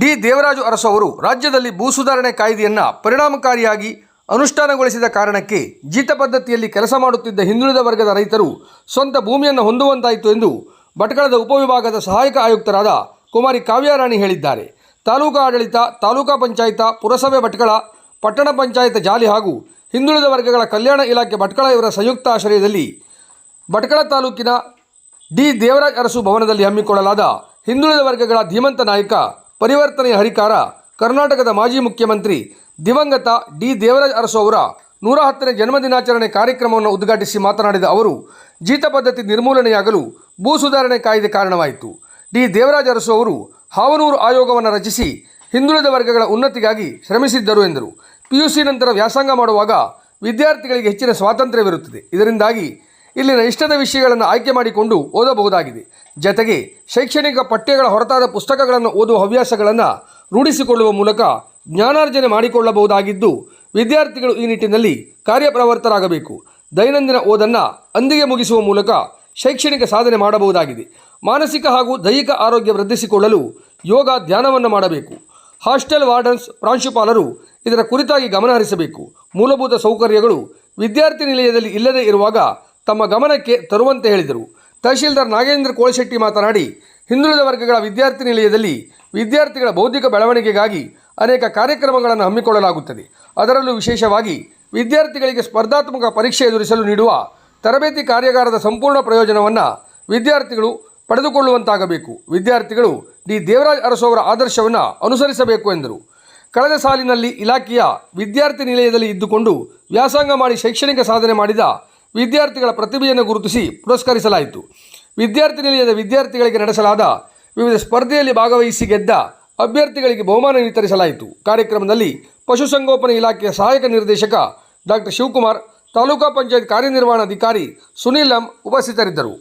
D. Devaraju Arasu ಅವರು ರಾಜ್ಯದಲ್ಲಿ ಭೂ ಸುಧಾರಣೆ ಕಾಯ್ದೆಯನ್ನು ಪರಿಣಾಮಕಾರಿಯಾಗಿ ಅನುಷ್ಠಾನಗೊಳಿಸಿದ ಕಾರಣಕ್ಕೆ ಜೀತ ಪದ್ಧತಿಯಲ್ಲಿ ಕೆಲಸ ಮಾಡುತ್ತಿದ್ದ ಹಿಂದುಳಿದ ವರ್ಗದ ರೈತರು ಸ್ವಂತ ಭೂಮಿಯನ್ನು ಹೊಂದುವಂತಾಯಿತು ಎಂದು ಭಟ್ಕಳದ ಉಪವಿಭಾಗದ ಸಹಾಯಕ ಆಯುಕ್ತರಾದ ಕುಮಾರಿ ಕಾವ್ಯಾರಾಣಿ ಹೇಳಿದ್ದಾರೆ. ತಾಲೂಕಾ ಆಡಳಿತ, ತಾಲೂಕಾ ಪಂಚಾಯತ, ಪುರಸಭೆ ಭಟ್ಕಳ, ಪಟ್ಟಣ ಪಂಚಾಯತ್ ಜಾಲಿ ಹಾಗೂ ಹಿಂದುಳಿದ ವರ್ಗಗಳ ಕಲ್ಯಾಣ ಇಲಾಖೆ ಭಟ್ಕಳ ಇವರ ಸಂಯುಕ್ತ ಆಶ್ರಯದಲ್ಲಿ ಭಟ್ಕಳ ತಾಲೂಕಿನ ಡಿ. ದೇವರಾಜ್ ಅರಸು ಭವನದಲ್ಲಿ ಹಮ್ಮಿಕೊಳ್ಳಲಾದ ಹಿಂದುಳಿದ ವರ್ಗಗಳ ಧೀಮಂತ ನಾಯಕ ಪರಿವರ್ತನೆಯ ಹರಿಕಾರ ಕರ್ನಾಟಕದ ಮಾಜಿ ಮುಖ್ಯಮಂತ್ರಿ ದಿವಂಗತ ಡಿ ದೇವರಾಜ್ ಅರಸು ಅವರ ನೂರ ಹತ್ತನೇ ಜನ್ಮದಿನಾಚರಣೆ ಕಾರ್ಯಕ್ರಮವನ್ನು ಉದ್ಘಾಟಿಸಿ ಮಾತನಾಡಿದ ಅವರು, ಜೀತ ಪದ್ಧತಿ ನಿರ್ಮೂಲನೆಯಾಗಲು ಭೂ ಸುಧಾರಣೆ ಕಾಯ್ದೆ ಕಾರಣವಾಯಿತು. ಡಿ ದೇವರಾಜ್ ಅರಸು ಅವರು ಹಾವನೂರು ಆಯೋಗವನ್ನು ರಚಿಸಿ ಹಿಂದುಳಿದ ವರ್ಗಗಳ ಉನ್ನತಿಗಾಗಿ ಶ್ರಮಿಸಿದ್ದರು ಎಂದರು. ಪಿಯುಸಿ ನಂತರ ವ್ಯಾಸಂಗ ಮಾಡುವಾಗ ವಿದ್ಯಾರ್ಥಿಗಳಿಗೆ ಹೆಚ್ಚಿನ ಸ್ವಾತಂತ್ರ್ಯವಿರುತ್ತದೆ. ಇದರಿಂದಾಗಿ ಇಲ್ಲಿನ ಇಷ್ಟದ ವಿಷಯಗಳನ್ನು ಆಯ್ಕೆ ಮಾಡಿಕೊಂಡು ಓದಬಹುದಾಗಿದೆ. ಜತೆಗೆ ಶೈಕ್ಷಣಿಕ ಪಠ್ಯಗಳ ಹೊರತಾದ ಪುಸ್ತಕಗಳನ್ನು ಓದುವ ಹವ್ಯಾಸಗಳನ್ನು ರೂಢಿಸಿಕೊಳ್ಳುವ ಮೂಲಕ ಜ್ಞಾನಾರ್ಜನೆ ಮಾಡಿಕೊಳ್ಳಬಹುದಾಗಿದ್ದು, ವಿದ್ಯಾರ್ಥಿಗಳು ಈ ನಿಟ್ಟಿನಲ್ಲಿ ಕಾರ್ಯಪ್ರವರ್ತರಾಗಬೇಕು. ದೈನಂದಿನ ಓದನ್ನು ಅಂದಿಗೆ ಮುಗಿಸುವ ಮೂಲಕ ಶೈಕ್ಷಣಿಕ ಸಾಧನೆ ಮಾಡಬಹುದಾಗಿದೆ. ಮಾನಸಿಕ ಹಾಗೂ ದೈಹಿಕ ಆರೋಗ್ಯ ವೃದ್ಧಿಸಿಕೊಳ್ಳಲು ಯೋಗ ಧ್ಯಾನವನ್ನು ಮಾಡಬೇಕು. ಹಾಸ್ಟೆಲ್ ವಾರ್ಡನ್ಸ್, ಪ್ರಾಂಶುಪಾಲರು ಇದರ ಕುರಿತಾಗಿ ಗಮನ ಹರಿಸಬೇಕು ಮೂಲಭೂತ ಸೌಕರ್ಯಗಳು ವಿದ್ಯಾರ್ಥಿ ನಿಲಯದಲ್ಲಿ ಇಲ್ಲದೇ ಇರುವಾಗ ತಮ್ಮ ಗಮನಕ್ಕೆ ತರುವಂತೆ ಹೇಳಿದರು. ತಹಶೀಲ್ದಾರ್ ನಾಗೇಂದ್ರ ಕೋಳಶೆಟ್ಟಿ ಮಾತನಾಡಿ, ಹಿಂದುಳಿದ ವರ್ಗಗಳ ವಿದ್ಯಾರ್ಥಿ ನಿಲಯದಲ್ಲಿ ವಿದ್ಯಾರ್ಥಿಗಳ ಬೌದ್ಧಿಕ ಬೆಳವಣಿಗೆಗಾಗಿ ಅನೇಕ ಕಾರ್ಯಕ್ರಮಗಳನ್ನು ಹಮ್ಮಿಕೊಳ್ಳಲಾಗುತ್ತದೆ. ಅದರಲ್ಲೂ ವಿಶೇಷವಾಗಿ ವಿದ್ಯಾರ್ಥಿಗಳಿಗೆ ಸ್ಪರ್ಧಾತ್ಮಕ ಪರೀಕ್ಷೆ ಎದುರಿಸಲು ನೀಡುವ ತರಬೇತಿ ಕಾರ್ಯಾಗಾರದ ಸಂಪೂರ್ಣ ಪ್ರಯೋಜನವನ್ನು ವಿದ್ಯಾರ್ಥಿಗಳು ಪಡೆದುಕೊಳ್ಳುವಂತಾಗಬೇಕು. ವಿದ್ಯಾರ್ಥಿಗಳು ಡಿ. ದೇವರಾಜ್ ಅರಸು ಆದರ್ಶವನ್ನು ಅನುಸರಿಸಬೇಕು ಎಂದರು. ಕಳೆದ ಸಾಲಿನಲ್ಲಿ ಇಲಾಖೆಯ ವಿದ್ಯಾರ್ಥಿ ನಿಲಯದಲ್ಲಿ ಇದ್ದುಕೊಂಡು ವ್ಯಾಸಂಗ ಮಾಡಿ ಶೈಕ್ಷಣಿಕ ಸಾಧನೆ ಮಾಡಿದ ವಿದ್ಯಾರ್ಥಿಗಳ ಪ್ರತಿಭೆಯನ್ನು ಗುರುತಿಸಿ ಪುರಸ್ಕರಿಸಲಾಯಿತು. ವಿದ್ಯಾರ್ಥಿ ನಿಲಯದ ವಿದ್ಯಾರ್ಥಿಗಳಿಗೆ ನಡೆಸಲಾದ ವಿವಿಧ ಸ್ಪರ್ಧೆಯಲ್ಲಿ ಭಾಗವಹಿಸಿ ಗೆದ್ದ ಅಭ್ಯರ್ಥಿಗಳಿಗೆ ಬಹುಮಾನ ವಿತರಿಸಲಾಯಿತು. ಕಾರ್ಯಕ್ರಮದಲ್ಲಿ ಪಶುಸಂಗೋಪನೆ ಇಲಾಖೆಯ ಸಹಾಯಕ ನಿರ್ದೇಶಕ ಡಾಕ್ಟರ್ ಶಿವಕುಮಾರ್, ತಾಲೂಕಾ ಪಂಚಾಯತ್ ಕಾರ್ಯನಿರ್ವಹಣಾಧಿಕಾರಿ ಸುನೀಲ್ ಉಪಸ್ಥಿತರಿದ್ದರು.